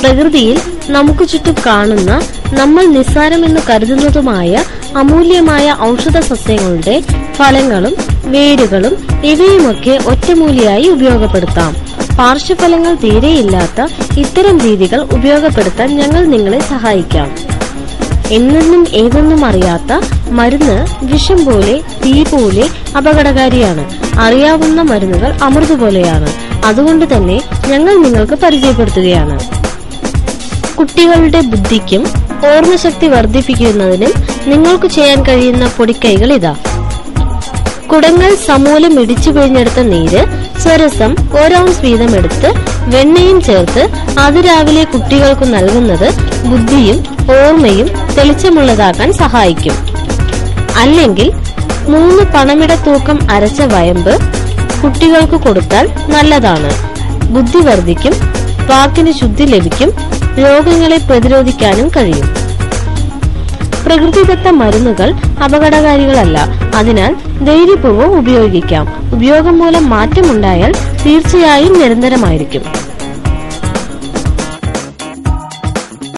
പ്രകൃതിയിൽ നമുക്ക് ചുറ്റും കാണുന്ന നമ്മൾ നിസ്സാരമെന്ന് കരുതുന്നതുമായ അമൂല്യമായ ഔഷധ സസ്യങ്ങളുടെ ഫലങ്ങളും വേരുകളും ഇവയുമൊക്കെ ഒറ്റമൂലിയായി ഉപയോഗപ്പെടുത്താം. പാർശ്വഫലങ്ങൾ തീരെയില്ലാത്ത ഇത്തരം രീതികൾ ഉപയോഗപ്പെടുത്താൻ ഞങ്ങൾ നിങ്ങളെ സഹായിക്കാം. എന്നെന്നും ഏതെന്നും അറിയാത്ത മരുന്ന് വിഷം പോലെ തീ പോലെ അപകടകാരിയാണ്. അറിയാവുന്ന മരുന്നുകൾ അമൃത് പോലെയാണ്. അതുകൊണ്ട് തന്നെ ഞങ്ങൾ നിങ്ങൾക്ക് പരിചയപ്പെടുത്തുകയാണ്. കുട്ടികളുടെ ബുദ്ധിക്കും ഓർമ്മശക്തി വർദ്ധിപ്പിക്കുന്നതിനും നിങ്ങൾക്ക് ചെയ്യാൻ കഴിയുന്ന പൊടിക്കൈകൾ ഇതാ. കുടങ്ങൾ സമൂലം ഇടിച്ചു പിഴിഞ്ഞെടുത്ത നീര് സ്വരസം ഒരൗൺസ് വീതം എടുത്ത് വെണ്ണയും ചേർത്ത് അതിരാവിലെ കുട്ടികൾക്ക് നൽകുന്നത് ബുദ്ധിയും ഓർമ്മയും തെളിച്ചമുള്ളതാക്കാൻ സഹായിക്കും. അല്ലെങ്കിൽ മൂന്ന് പണമിട തൂക്കം അരച്ച വയമ്പ് കുട്ടികൾക്ക് കൊടുത്താൽ നല്ലതാണ്. ബുദ്ധി വർദ്ധിക്കും വാക്കിന് ശുദ്ധി ലഭിക്കും രോഗങ്ങളെ പ്രതിരോധിക്കാനും കഴിയും. പ്രകൃതിദത്ത മരുന്നുകൾ അപകടകാരികളല്ല. അതിനാൽ ധൈര്യപൂർവം ഉപയോഗിക്കാം. ഉപയോഗം മൂലം മാറ്റമുണ്ടായാൽ തീർച്ചയായും നിരന്തരമായിരിക്കും.